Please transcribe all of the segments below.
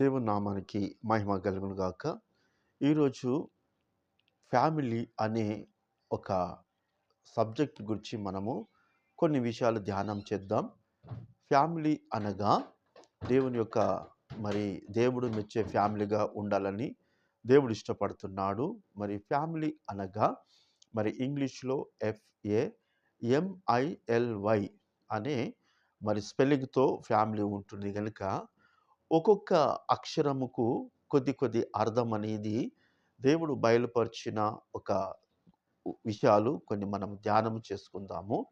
దేవుని నామానికి మహిమ కలుగును గాక. ఈరోజు ఫ్యామిలీ అనే ఒక సబ్జెక్ట్ గురించి మనము కొన్ని విషయాలు ధ్యానం చేద్దాం. ఫ్యామిలీ అనగా దేవుని యొక్క మరి దేవుడు మెచ్చే ఫ్యామిలీగా ఉండాలని దేవుడు ఇష్టపడుతున్నాడు. మరి ఫ్యామిలీ అనగా మరి ఇంగ్లీష్లో ఎఫ్ఏ ఎంఐఎల్వై అనే మరి స్పెల్లింగ్తో ఫ్యామిలీ ఉంటుంది కనుక ఒక్కొక్క అక్షరముకు కొద్ది కొద్ది అర్థం అనేది దేవుడు బయలుపరిచిన ఒక విషయాలు కొన్ని మనం ధ్యానం చేసుకుందాము.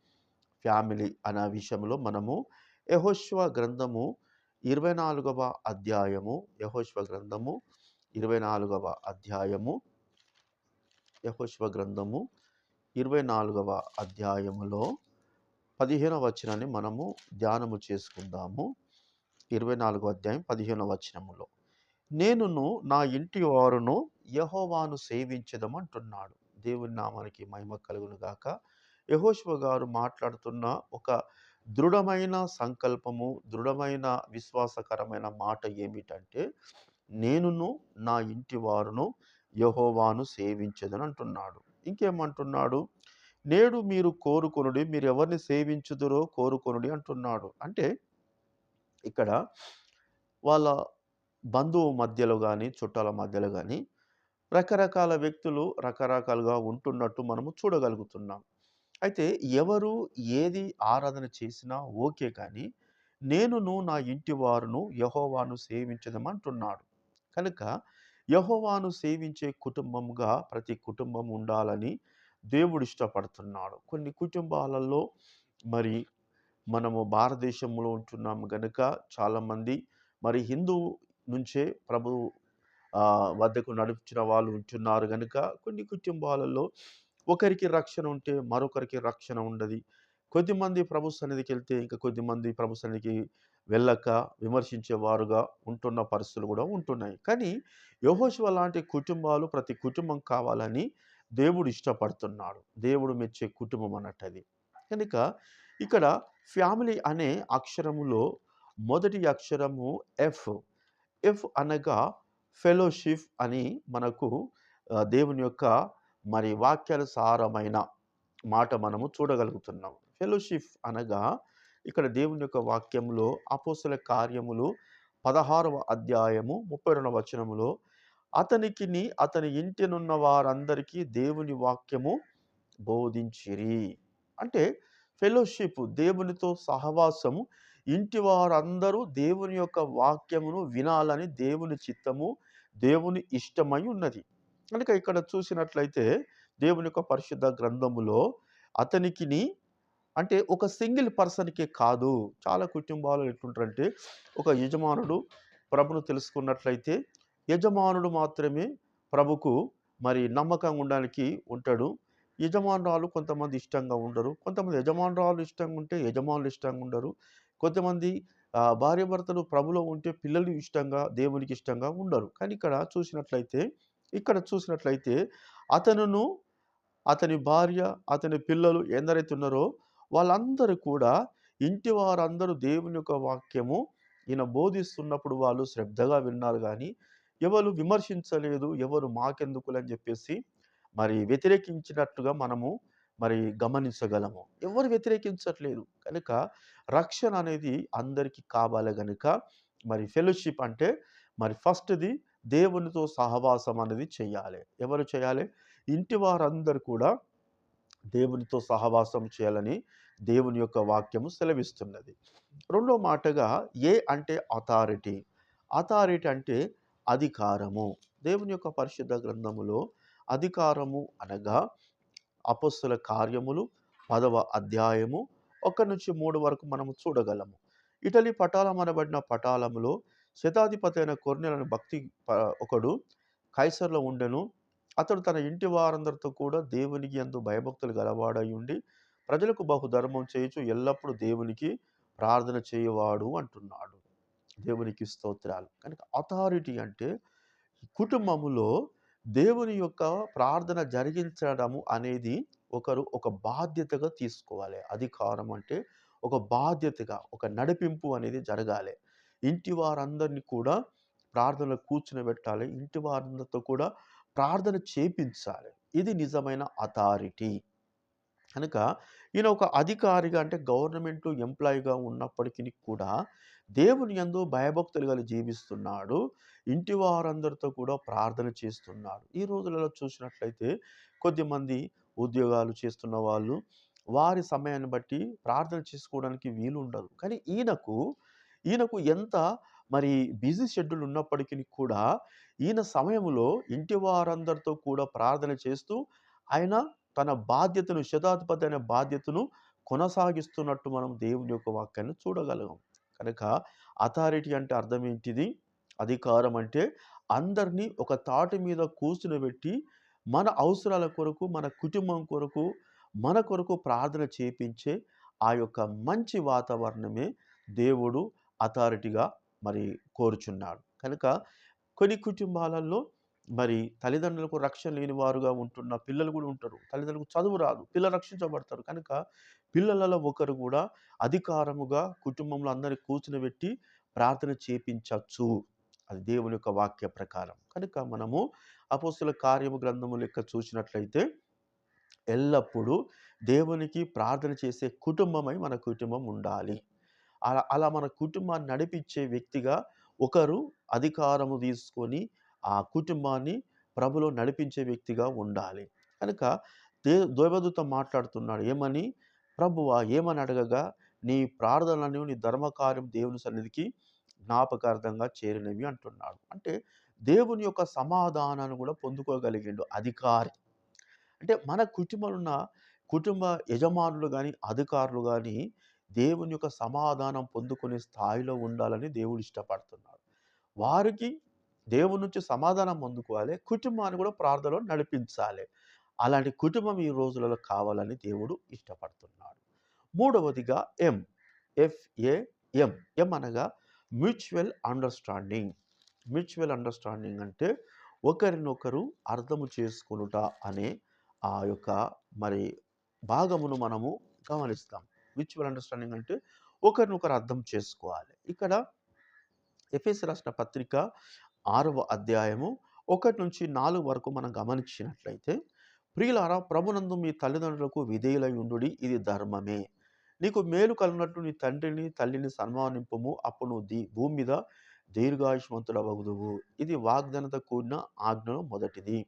ఫ్యామిలీ అనే విషయంలో మనము యహోశ్వ గ్రంథము ఇరవై నాలుగవ అధ్యాయము యహోశ్వ గ్రంథము ఇరవై నాలుగవ అధ్యాయము యహోశ్వ గ్రంథము ఇరవై నాలుగవ అధ్యాయములో పదిహేనవ వచనాన్ని మనము ధ్యానము చేసుకుందాము. ఇరవై నాలుగో అధ్యాయం పదిహేనో వచనములో. నేనును నా ఇంటి వారును యహోవాను సేవించదమంటున్నాడు దేవుని నామానికి మహిమ కలుగును గాక. యహోశివ గారు మాట్లాడుతున్న ఒక దృఢమైన సంకల్పము దృఢమైన విశ్వాసకరమైన మాట ఏమిటంటే నేనును నా ఇంటి వారును యహోవాను సేవించదని అంటున్నాడు. ఇంకేమంటున్నాడు? నేడు మీరు కోరుకొనుడి మీరు ఎవరిని సేవించుదురో కోరుకొనుడి అంటున్నాడు. అంటే ఇక్కడ వాళ్ళ బంధువు మధ్యలో కానీ చుట్టాల మధ్యలో కానీ రకరకాల వ్యక్తులు రకరకాలుగా ఉంటున్నట్టు మనము చూడగలుగుతున్నాం. అయితే ఎవరు ఏది ఆరాధన చేసినా ఓకే కానీ నేనును నా ఇంటి వారును యహోవాను సేవించదమంటున్నాడు. కనుక యహోవాను సేవించే కుటుంబంగా ప్రతి కుటుంబం ఉండాలని దేవుడు ఇష్టపడుతున్నాడు. కొన్ని కుటుంబాలలో మరి మనము భారతదేశంలో ఉంటున్నాము గనుక చాలామంది మరి హిందూ నుంచే ప్రభు వద్దకు నడిపించిన వాళ్ళు ఉంటున్నారు కనుక కొన్ని కుటుంబాలలో ఒకరికి రక్షణ ఉంటే మరొకరికి రక్షణ ఉండదు. కొద్దిమంది ప్రభు సన్నిధికి వెళ్తే ఇంకా కొద్దిమంది ప్రభు సన్నిధికి వెళ్ళక విమర్శించేవారుగా ఉంటున్న పరిస్థితులు కూడా ఉంటున్నాయి. కానీ యహోశివ లాంటి కుటుంబాలు ప్రతి కుటుంబం కావాలని దేవుడు ఇష్టపడుతున్నాడు. దేవుడు మెచ్చే కుటుంబం అన్నట్టు అది కనుక ఇక్కడ ఫ్యామిలీ అనే అక్షరములో మొదటి అక్షరము ఎఫ్. ఎఫ్ అనగా ఫెలోషిప్ అని మనకు దేవుని యొక్క మరి వాక్యాల సారమైన మాట మనము చూడగలుగుతున్నాం. ఫెలోషిప్ అనగా ఇక్కడ దేవుని యొక్క వాక్యములో అపోసల కార్యములు పదహారవ అధ్యాయము ముప్పై రెండవ వచనములో అతనికిని అతని ఇంటినున్న వారందరికీ దేవుని వాక్యము బోధించిరి. అంటే ఫెలోషిప్ దేవునితో సహవాసము ఇంటి వారందరూ దేవుని యొక్క వాక్యమును వినాలని దేవుని చిత్తము దేవుని ఇష్టమై ఉన్నది. కనుక ఇక్కడ చూసినట్లయితే దేవుని యొక్క పరిశుద్ధ గ్రంథములో అతనికిని అంటే ఒక సింగిల్ పర్సన్కే కాదు. చాలా కుటుంబాలు ఎట్లుంటారంటే ఒక యజమానుడు ప్రభును తెలుసుకున్నట్లయితే యజమానుడు మాత్రమే ప్రభుకు మరి నమ్మకంగా ఉండడానికి ఉంటాడు. యజమానురాలు కొంతమంది ఇష్టంగా ఉండరు. కొంతమంది యజమానురాలు ఇష్టంగా ఉంటే యజమానులు ఇష్టంగా ఉండరు. కొంతమంది భార్యాభర్తలు ప్రభులో ఉంటే పిల్లలు ఇష్టంగా దేవునికి ఇష్టంగా ఉండరు. కానీ ఇక్కడ చూసినట్లయితే ఇక్కడ చూసినట్లయితే అతనును అతని భార్య అతని పిల్లలు ఎందరైతే ఉన్నారో వాళ్ళందరూ కూడా ఇంటి వారందరూ దేవుని యొక్క వాక్యము ఈయన బోధిస్తున్నప్పుడు వాళ్ళు శ్రద్ధగా విన్నారు కానీ ఎవరు విమర్శించలేదు ఎవరు మాకెందుకులని చెప్పేసి మరి వ్యతిరేకించినట్టుగా మనము మరి గమనించగలము. ఎవరు వ్యతిరేకించట్లేదు? కనుక రక్షణ అనేది అందరికీ కావాలి కనుక మరి ఫెలోషిప్ అంటే మరి ఫస్ట్ది దేవునితో సహవాసం అనేది చేయాలి. ఎవరు చేయాలి? ఇంటి వారందరూ కూడా దేవునితో సహవాసం చేయాలని దేవుని యొక్క వాక్యము సెలవిస్తున్నది. రెండో మాటగా ఏ అంటే అథారిటీ అథారిటీ అంటే అధికారము. దేవుని యొక్క పరిశుద్ధ గ్రంథములో అధికారము అనగా అపస్సుల కార్యములు పదవ అధ్యాయము ఒక నుంచి మూడు వరకు మనము చూడగలము. ఇటలీ పటాలం అనబడిన పటాలములో శతాధిపతి అయిన కొర్నెలను భక్తి ఒకడు కైసర్లో ఉండెను. అతడు తన ఇంటి వారందరితో కూడా దేవునికి ఎందు భయభక్తులు గలవాడై ఉండి ప్రజలకు బహుధర్మం చేయొచ్చు ఎల్లప్పుడూ దేవునికి ప్రార్థన చేయవాడు అంటున్నాడు. దేవునికి స్తోత్రాలు. కనుక అథారిటీ అంటే కుటుంబములో దేవుని యొక్క ప్రార్థన జరిగించడము అనేది ఒకరు ఒక బాధ్యతగా తీసుకోవాలి. అధికారం అంటే ఒక బాధ్యతగా ఒక నడిపింపు అనేది జరగాలి. ఇంటి వారందరినీ కూడా ప్రార్థనలో కూర్చునిబెట్టాలి ఇంటి వారందరితో కూడా ప్రార్థన చేపించాలి. ఇది నిజమైన అథారిటీ. కనుక ఈయన ఒక అధికారిగా అంటే గవర్నమెంట్ ఎంప్లాయీగా ఉన్నప్పటికీ కూడా దేవుని ఎందు భయభక్తులు కలిగి జీవిస్తున్నాడు. ఇంటి వారందరితో కూడా ప్రార్థన చేస్తున్నాడు. ఈ రోజులలో చూసినట్లయితే కొద్దిమంది ఉద్యోగాలు చేస్తున్న వాళ్ళు వారి సమయాన్ని బట్టి ప్రార్థన చేసుకోవడానికి వీలు ఉండదు. కానీ ఈయనకు ఈయనకు ఎంత మరి బిజీ షెడ్యూల్ ఉన్నప్పటికీ కూడా ఈయన సమయంలో ఇంటి వారందరితో కూడా ప్రార్థన చేస్తూ ఆయన తన బాధ్యతను శతాధిపతి అనే బాధ్యతను కొనసాగిస్తున్నట్టు మనం దేవుని యొక్క వాక్యాన్ని చూడగలం కనుక అథారిటీ అంటే అర్థం ఏంటిది? అధికారం అంటే అందరినీ ఒక తాటి మీద కూర్చునబెట్టి మన అవసరాల కొరకు మన కుటుంబం కొరకు మన కొరకు ప్రార్థన చేపించే ఆ యొక్క మంచి వాతావరణమే దేవుడు అథారిటీగా మరి కోరుచున్నాడు. కనుక కొన్ని కుటుంబాలలో మరి తల్లిదండ్రులకు రక్షణ లేని వారుగా ఉంటున్న పిల్లలు కూడా ఉంటారు. తల్లిదండ్రులకు చదువు రాదు. పిల్లలు రక్షించబడతారు. కనుక పిల్లలలో ఒకరు కూడా అధికారముగా కుటుంబంలో అందరిని కూర్చునిబెట్టి ప్రార్థన చేపించవచ్చు అది దేవుని యొక్క వాక్య ప్రకారం. కనుక మనము అపోస్తుల కార్యము గ్రంథము లెక్క చూసినట్లయితే ఎల్లప్పుడూ దేవునికి ప్రార్థన చేసే కుటుంబమై మన కుటుంబం ఉండాలి. అలా అలా మన కుటుంబాన్ని నడిపించే వ్యక్తిగా ఒకరు అధికారము తీసుకొని ఆ కుటుంబాన్ని ప్రభులో నడిపించే వ్యక్తిగా ఉండాలి. కనుక దే దైవదూత మాట్లాడుతున్నాడు ఏమని? ప్రభువా ఏమని అడగగా? నీ ప్రార్థనలను నీ ధర్మకార్యం దేవుని సన్నిధికి జ్ఞాపకార్థంగా చేరినవి అంటున్నాడు. అంటే దేవుని యొక్క సమాధానాన్ని కూడా పొందుకోగలిగిండు అధికారి. అంటే మన కుటుంబంలో ఉన్న కుటుంబ యజమానులు కానీ అధికారులు కానీ దేవుని యొక్క సమాధానం పొందుకునే స్థాయిలో ఉండాలని దేవుడు ఇష్టపడుతున్నాడు. వారికి దేవుడి నుంచి సమాధానం పొందుకోవాలి. కుటుంబాన్ని కూడా ప్రార్థనలో నడిపించాలి. అలాంటి కుటుంబం ఈ రోజులలో కావాలని దేవుడు ఇష్టపడుతున్నాడు. మూడవదిగా ఎం ఎఫ్ఏఎం ఎం అనగా మ్యూచువల్ అండర్స్టాండింగ్ మ్యూచువల్ అండర్స్టాండింగ్ అంటే ఒకరినొకరు అర్థము చేసుకొనుట అనే ఆ యొక్క మరి భాగమును మనము గమనిస్తాం. మ్యూచువల్ అండర్స్టాండింగ్ అంటే ఒకరినొకరు అర్థం చేసుకోవాలి. ఇక్కడ ఎఫ్ఎస్ రాసిన పత్రిక ఆరవ అధ్యాయము ఒకటి నుంచి నాలుగు వరకు మనం గమనించినట్లయితే ప్రియులారా ప్రభునందు మీ తల్లిదండ్రులకు విధేయులై ఉండు ఇది ధర్మమే. నీకు మేలు కలిగినట్టు నీ తండ్రిని తల్లిని సన్మానింపము అప్పుడు నువ్వు దీ భూమి మీద దీర్ఘాయుష్మంతుడవగుదువు. ఇది వాగ్దానత కూడిన ఆజ్ఞలో మొదటిది.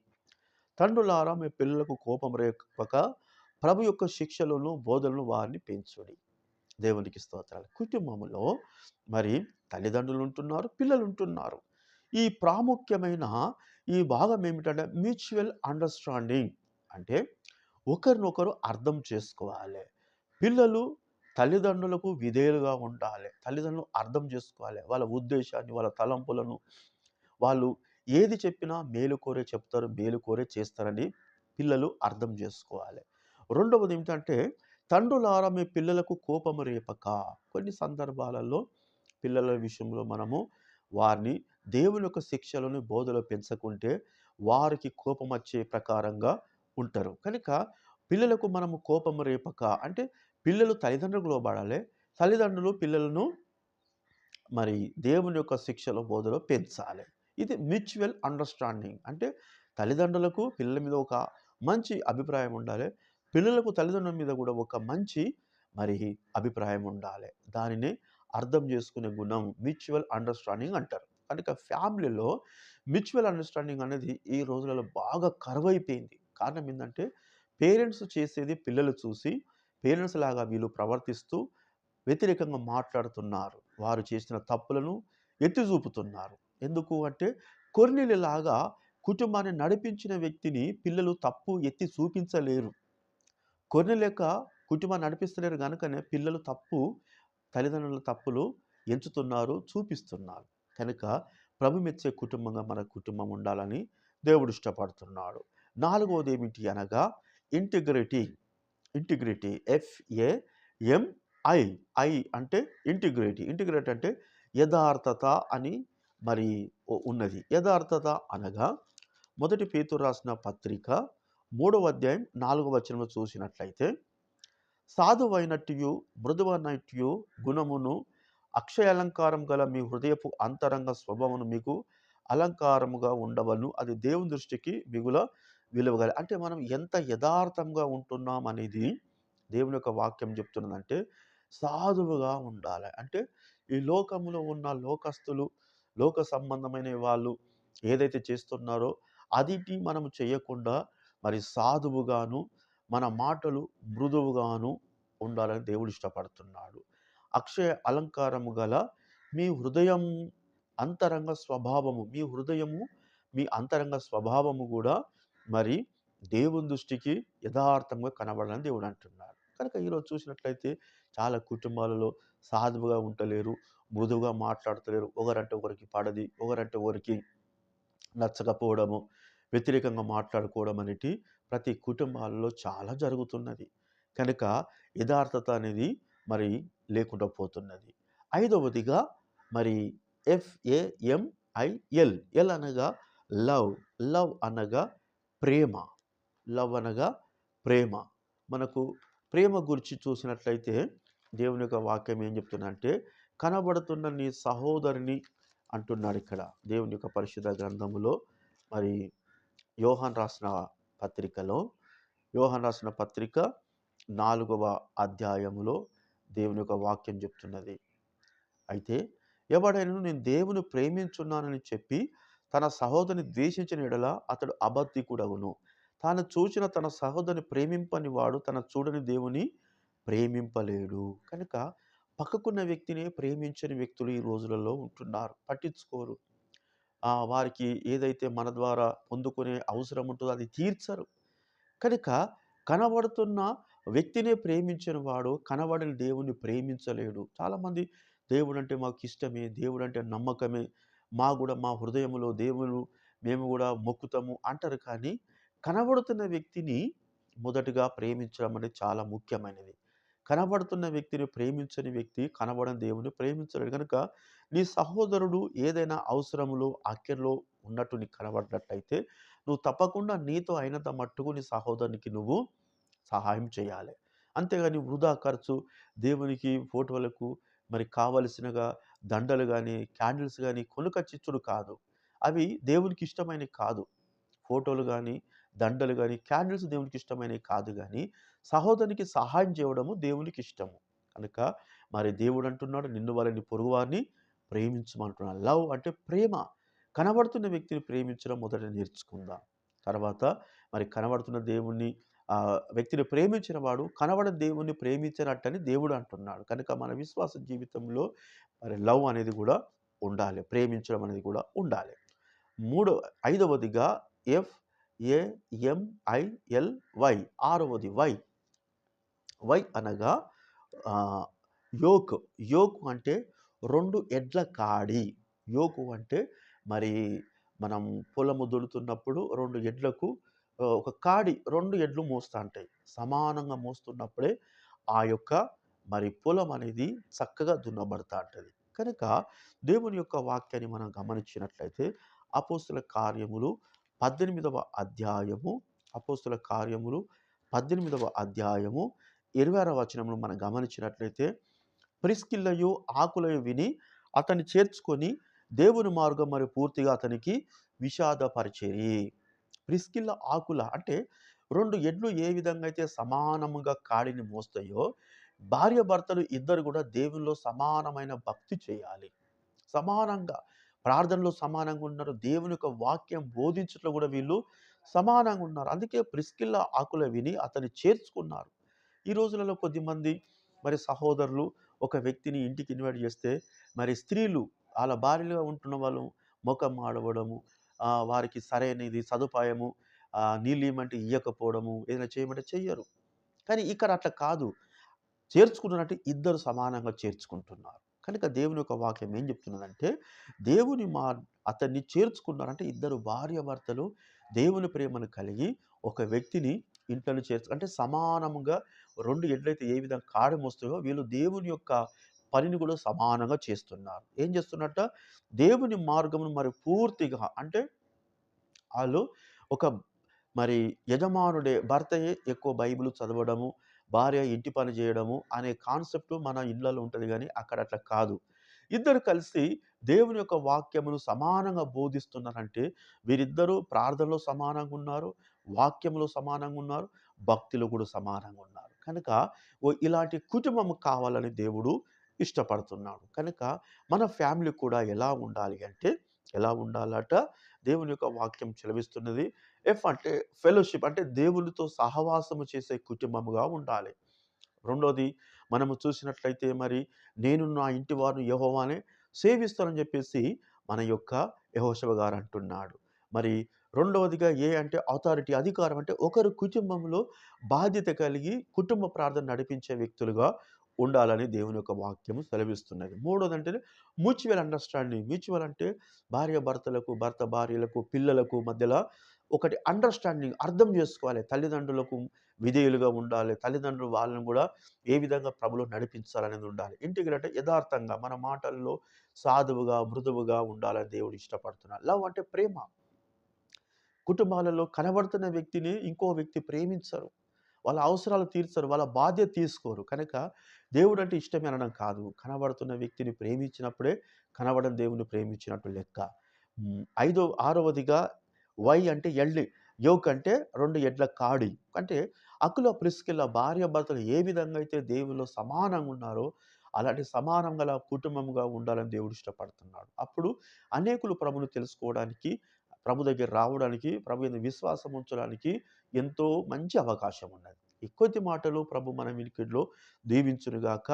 తండ్రులారా మీ పిల్లలకు కోపం రేపక ప్రభు యొక్క శిక్షలను బోధనలు వారిని పెంచుడి. దేవునికి స్తోత్రాలు. కుటుంబంలో మరి తల్లిదండ్రులు ఉంటున్నారు పిల్లలు ఉంటున్నారు. ఈ ప్రాముఖ్యమైన ఈ భాగం ఏమిటంటే మ్యూచువల్ అండర్స్టాండింగ్. అంటే ఒకరినొకరు అర్థం చేసుకోవాలి. పిల్లలు తల్లిదండ్రులకు విధేయులుగా ఉండాలి. తల్లిదండ్రులు అర్థం చేసుకోవాలి. వాళ్ళ ఉద్దేశాన్ని వాళ్ళ తలంపులను. వాళ్ళు ఏది చెప్పినా మేలు కోరే చెప్తారు మేలు కోరే చేస్తారని పిల్లలు అర్థం చేసుకోవాలి. రెండవది ఏమిటంటే తండ్రులారా మీ పిల్లలకు కోపము రేపక. కొన్ని సందర్భాలలో పిల్లల విషయంలో మనము వారిని దేవుని యొక్క శిక్షలను బోధలో పెంచకుంటే వారికి కోపం వచ్చే ప్రకారంగా ఉంటారు. కనుక పిల్లలకు మనము కోపం రేపక అంటే పిల్లలు తల్లిదండ్రులకు లోబడాలి తల్లిదండ్రులు పిల్లలను మరి దేవుని యొక్క శిక్షలో బోధలో పెంచాలి. ఇది మ్యూచువల్ అండర్స్టాండింగ్. అంటే తల్లిదండ్రులకు పిల్లల మీద ఒక మంచి అభిప్రాయం ఉండాలి. పిల్లలకు తల్లిదండ్రుల మీద కూడా ఒక మంచి మరి అభిప్రాయం ఉండాలి. దానిని అర్థం చేసుకునే గుణం మ్యూచువల్ అండర్స్టాండింగ్ అంటారు. కనుక ఫ్యామిలీలో మ్యూచువల్ అండర్స్టాండింగ్ అనేది ఈ రోజులలో బాగా కరువైపోయింది. కారణం ఏంటంటే పేరెంట్స్ చేసేది పిల్లలు చూసి పేరెంట్స్ లాగా వీళ్ళు ప్రవర్తిస్తూ వ్యతిరేకంగా మాట్లాడుతున్నారు. వారు చేసిన తప్పులను ఎత్తి చూపుతున్నారు. ఎందుకు అంటే కొన్నిలాగా కుటుంబాన్ని నడిపించిన వ్యక్తిని పిల్లలు తప్పు ఎత్తి చూపించలేరు. కొన్ని లెక్క కుటుంబాన్ని నడిపిస్తలేరు కనుకనే పిల్లలు తప్పు తల్లిదండ్రుల తప్పులు ఎంచుతున్నారు చూపిస్తున్నారు. కనుక ప్రభు మెచ్చే కుటుంబంగా మన కుటుంబం ఉండాలని దేవుడు ఇష్టపడుతున్నాడు. నాలుగవది ఏమిటి అనగా ఇంటిగ్రిటీ ఇంటిగ్రిటీ ఎఫ్ఏఎంఐ ఐ అంటే ఇంటిగ్రిటీ ఇంటిగ్రిటీ అంటే యథార్థత అని మరి ఉన్నది. యథార్థత అనగా మొదటి పేతురు రాసిన పత్రిక మూడవ అధ్యాయం నాలుగవ వచనంలో చూసినట్లయితే సాధువైనట్టు మృదువైనట్టు గుణమును అక్షయ అలంకారం గల మీ హృదయపు అంతరంగ స్వభావమును మీకు అలంకారముగా ఉండవలను. అది దేవుని దృష్టికి మిగుల విలువగల అంటే మనం ఎంత యథార్థంగా ఉంటున్నాం అనేది దేవుని యొక్క వాక్యం చెప్తున్నదంటే సాధువుగా ఉండాలి. అంటే ఈ లోకంలో ఉన్న లోకస్తులు లోక సంబంధమైన వాళ్ళు ఏదైతే చేస్తున్నారో అదిటి మనం చేయకుండా మరి సాధువుగాను మన మాటలు మృదువుగాను ఉండాలని దేవుడు ఇష్టపడుతున్నాడు. అక్షయ అలంకారము గల మీ హృదయం అంతరంగ స్వభావము మీ హృదయము మీ అంతరంగ స్వభావము కూడా మరి దేవుని దృష్టికి యథార్థంగా కనబడాలని దేవుడు అంటున్నాడు. కనుక ఈరోజు చూసినట్లయితే చాలా కుటుంబాలలో సాధువుగా ఉండలేరు మృదువుగా మాట్లాడతలేరు. ఒకరంటే ఒకరికి పడది ఒకరంటే ఒకరికి నచ్చకపోవడము వ్యతిరేకంగా మాట్లాడుకోవడం అనేది ప్రతి కుటుంబాలలో చాలా జరుగుతున్నది. కనుక యథార్థత అనేది మరి లేకుండా పోతున్నది. ఐదవదిగా మరి ఎఫ్ఏఎంఐఎల్ ఎల్ అనగా లవ్ లవ్ అనగా ప్రేమ లవ్ అనగా ప్రేమ. మనకు ప్రేమ గురించి చూసినట్లయితే దేవుని యొక్క వాక్యం ఏం చెప్తుందంటే కనబడుతున్న నీ సహోదరిని అంటున్నాడు ఇక్కడ దేవుని యొక్క పరిశుద్ధ గ్రంథములో. మరి యోహాన్ రాసిన పత్రికలో యోహాన్ రాసిన పత్రిక నాలుగవ అధ్యాయములో దేవుని యొక్క వాక్యం చెప్తున్నది. అయితే ఎవడైనా నేను దేవుని ప్రేమించున్నానని చెప్పి తన సహోదరిని ద్వేషించిన ఎడల అతడు అబద్ధికుడగును. తాను చూచిన తన సహోదరిని ప్రేమింపని వాడు తన చూడని దేవుని ప్రేమింపలేడు. కనుక పక్కకున్న వ్యక్తిని ప్రేమించని వ్యక్తులు ఈ రోజులలో ఉంటున్నారు. పట్టించుకోరు. వారికి ఏదైతే మన ద్వారా పొందుకునే అవసరం ఉంటుందో అది తీర్చరు. కనుక కనబడుతున్న వ్యక్తినే ప్రేమించిన వాడు కనబడని దేవుని ప్రేమించలేడు. చాలామంది దేవుడు అంటే మాకు ఇష్టమే దేవుడు అంటే నమ్మకమే. మా కూడా మా హృదయంలో దేవుడు మేము కూడా మొక్కుతాము అంటారు కానీ కనబడుతున్న వ్యక్తిని మొదటగా ప్రేమించడం అనేది చాలా ముఖ్యమైనది. కనబడుతున్న వ్యక్తిని ప్రేమించని వ్యక్తి కనబడని దేవుని ప్రేమించలేడు. కనుక నీ సహోదరుడు ఏదైనా అవసరములో అక్కర్లో ఉన్నట్టు నీకు కనబడినట్టయితే నువ్వు తప్పకుండా నీతో అయినంత మట్టుకు నీ సహోదరునికి నువ్వు సహాయం చేయాలి. అంతేగాని వృధా ఖర్చు దేవునికి ఫోటోలకు మరి కావలసినగా దండలు కానీ క్యాండిల్స్ కానీ కొనుకొచ్చిచ్చుడు కాదు. అవి దేవునికి ఇష్టమైనవి కాదు. ఫోటోలు కానీ దండలు కానీ క్యాండిల్స్ దేవునికి ఇష్టమైనవి కాదు కానీ సహోదరునికి సహాయం చేయడము దేవునికి ఇష్టము. కనుక మరి దేవుడు అంటున్నాడు నిన్ను వాళ్ళని పొరుగువారిని ప్రేమించమంటున్నాడు. లవ్ అంటే ప్రేమ. కనబడుతున్న వ్యక్తిని ప్రేమించడం మొదట నేర్చుకుందాం. తర్వాత మరి కనబడుతున్న దేవుణ్ణి ఆ వ్యక్తిని ప్రేమించిన వాడు కనబడని దేవుణ్ణి ప్రేమించినట్టని దేవుడు అంటున్నాడు. కనుక మన విశ్వాస జీవితంలో మరి లవ్ అనేది కూడా ఉండాలి. ప్రేమించడం అనేది కూడా ఉండాలి. మూడో ఐదవదిగా ఎఫ్ ఏఎంఐఎల్ వై ఆరవది వై. వై అనగా యోక్. యోక్ అంటే రెండు ఎడ్ల కాడి. యోకు అంటే మరి మనం పొలము దున్నుతున్నప్పుడు రెండు ఎడ్లకు ఒక కాడి రెండు ఎడ్లు మోస్తూ ఉంటాయి సమానంగా మోస్తున్నప్పుడే ఆ యొక్క మరి పొలం అనేది చక్కగా దున్నబడతా ఉంటుంది కనుక దేవుని యొక్క వాక్యాన్ని మనం గమనించినట్లయితే అపోస్తుల కార్యములు పద్దెనిమిదవ అధ్యాయము అపోస్తుల కార్యములు పద్దెనిమిదవ అధ్యాయము ఇరవై ఆరవ వచనంలో మనం గమనించినట్లయితే ప్రిస్కిల్లయు ఆకులయు విని అతన్ని చేర్చుకొని దేవుని మార్గం మరి పూర్తిగా అతనికి విషాదపరిచేరి. ప్రిస్కిల్ల ఆకుల అంటే రెండు ఎడ్లు ఏ విధంగా అయితే సమానముగా కాడిని మోస్తాయో భార్య భర్తలు ఇద్దరు కూడా దేవునిలో సమానమైన భక్తి చేయాలి. సమానంగా ప్రార్థనలో సమానంగా ఉన్నారు. దేవుని యొక్క వాక్యం బోధించట్లో కూడా వీళ్ళు సమానంగా ఉన్నారు. అందుకే ప్రిస్కిల్ల ఆకుల విని అతన్ని చేర్చుకున్నారు. ఈ రోజులలో కొద్దిమంది మరి సహోదరులు ఒక వ్యక్తిని ఇంటికి ఇన్వైట్ చేస్తే మరి స్త్రీలు వాళ్ళ భార్యలుగా ఉంటున్న వాళ్ళు ముఖం ఆడవడము వారికి సరైనది సదుపాయము నీళ్ళు ఇవ్వమంటే ఇవ్వకపోవడము ఏదైనా చేయమంటే చెయ్యరు. కానీ ఇక్కడ అట్లా కాదు. చేర్చుకున్నట్టు ఇద్దరు సమానంగా చేర్చుకుంటున్నారు. కనుక దేవుని యొక్క వాక్యం ఏం చెప్తున్నదంటే దేవుని మా అతన్ని చేర్చుకున్నారంటే ఇద్దరు భార్య భర్తలు దేవుని ప్రేమను కలిగి ఒక వ్యక్తిని ఇంట్లో చేర్చు అంటే సమానముగా రెండు ఎడ్లయితే ఏ విధంగా కాడమొస్తాయో వీళ్ళు దేవుని యొక్క పనిని కూడా సమానంగా చేస్తున్నారు. ఏం చేస్తున్నట్ట? దేవుని మార్గమును మరి పూర్తిగా అంటే వాళ్ళు ఒక మరి యజమానుడే భర్తయే ఎక్కువ బైబిల్ చదవడము భార్య ఇంటి పని చేయడము అనే కాన్సెప్ట్ మన ఇళ్ళలో ఉంటుంది కానీ అక్కడ అట్లా కాదు. ఇద్దరు కలిసి దేవుని యొక్క వాక్యమును సమానంగా బోధిస్తున్నారంటే వీరిద్దరూ ప్రార్థనలో సమానంగా ఉన్నారు వాక్యంలో సమానంగా ఉన్నారు భక్తిలో కూడా సమానంగా ఉన్నారు. కనుక ఓ ఇలాంటి కుటుంబం కావాలని దేవుడు ఇష్టపడుతున్నాడు. కనుక మన ఫ్యామిలీ కూడా ఎలా ఉండాలి అంటే ఎలా ఉండాలట? దేవుని యొక్క వాక్యం చెలవిస్తున్నది ఎఫ్ అంటే ఫెలోషిప్ అంటే దేవునితో సహవాసము చేసే కుటుంబముగా ఉండాలి. రెండోది మనము చూసినట్లయితే మరి నేను నా ఇంటి వారిని యహోవానే సేవిస్తానని చెప్పేసి మన యొక్క యహోశవ గారు అంటున్నాడు. మరి రెండవదిగా ఏ అంటే అథారిటీ అధికారం అంటే ఒకరు కుటుంబంలో బాధ్యత కలిగి కుటుంబ ప్రార్థన నడిపించే వ్యక్తులుగా ఉండాలని దేవుని యొక్క వాక్యము సెలవిస్తున్నది. మూడోది అంటే మ్యూచువల్ అండర్స్టాండింగ్ మ్యూచువల్ అంటే భార్య భర్తలకు భర్త భార్యలకు పిల్లలకు మధ్యలో ఒకటి అండర్స్టాండింగ్ అర్థం చేసుకోవాలి. తల్లిదండ్రులకు విధేయులుగా ఉండాలి. తల్లిదండ్రులు వాళ్ళని కూడా ఏ విధంగా ప్రభులు నడిపించాలనేది ఉండాలి. ఇంటికి అంటే యథార్థంగా మన మాటల్లో సాధువుగా మృదువుగా ఉండాలని దేవుడు ఇష్టపడుతున్నాడు. లవ్ అంటే ప్రేమ. కుటుంబాలలో కనబడుతున్న వ్యక్తిని ఇంకో వ్యక్తి ప్రేమించరు. వాళ్ళ అవసరాలు తీర్చరు వాళ్ళ బాధ్యత తీసుకోరు. కనుక దేవుడు అంటే ఇష్టమే అనడం కాదు. కనబడుతున్న వ్యక్తిని ప్రేమించినప్పుడే కనబడని దేవుని ప్రేమించినట్టు లెక్క. ఐదో ఆరవదిగా వై అంటే ఎళ్ళి యోక్ అంటే రెండు ఎడ్ల కాడి. అంటే అకుల ప్రిస్కిల్ల భార్య భర్తలు ఏ విధంగా అయితే దేవుల్లో సమానంగా ఉన్నారో అలాంటి సమానం గల కుటుంబంగా ఉండాలని దేవుడు ఇష్టపడుతున్నాడు. అప్పుడు అనేకులు ప్రభును తెలుసుకోవడానికి ప్రభు దగ్గర రావడానికి ప్రభు మీద విశ్వాసం ఉంచడానికి ఎంతో మంచి అవకాశం ఉన్నది. ఈ కొద్ది మాటలు ప్రభు మన వినికిడిలో దీవించునుగాక.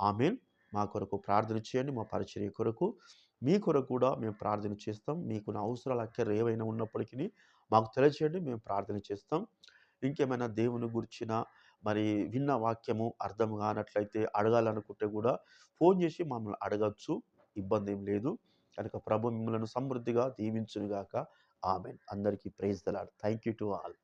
ఆమెన్. మా కొరకు ప్రార్థన చేయండి. మా పరిచర్య కొరకు మీ కొరకు కూడా మేము ప్రార్థన చేస్తాం. మీకు నా అవసరాలు అక్కర ఏవైనా ఉన్నప్పటికీ మాకు తెలియచేయండి. మేము ప్రార్థన చేస్తాం. ఇంకేమైనా దేవుని గురించిన మరి విన్న వాక్యము అర్థం కానట్లయితే అడగాలనుకుంటే కూడా ఫోన్ చేసి మమ్మల్ని అడగచ్చు. ఇబ్బంది ఏం లేదు. కనుక ప్రభు మిమ్మలను సమృద్ధిగా దీవించునుగాక. ఆమెన్. అందరికీ praise the Lord thank you to all.